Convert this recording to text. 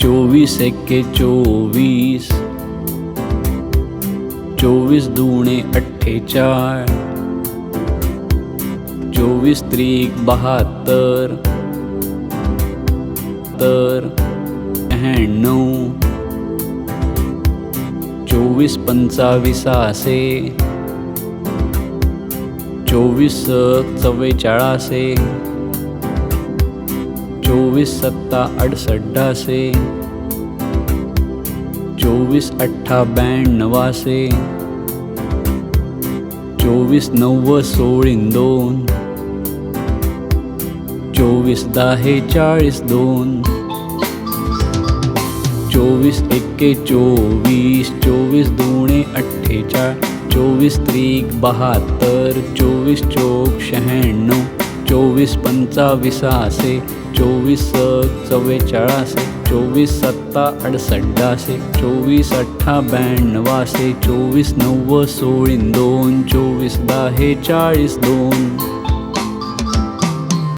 चोवीस एक्के चोवीस. चोवीस दुणे अठ्ठेचाळ. चोवीस त्रिक बहात्तर. तर शहाण्णव चोवीस पंचावीसाशे चोवीस चव्वेचाळाशे चोवीस सत्ता अडसष्टाशे चोवीस अठ्ठा ब्याण्णवाशे चोवीस नव्वद सोळीन दोन. चोवीस दहा चाळीस दोन. चोवीस एक्के चोवीस चोवीस दुणे अठ्ठेचाळ चोवीस त्रिक बहात्तर चोवीस चोक शहाण्णव. चोवीस पंचावीसाशे चोवीस सक चोवीस सत्ता अडसष्टाशे चोवीस अठ्ठा ब्याण्णवाशे चोवीस नव्वद सोळी दोन चोवीस दहा चाळीस दोन.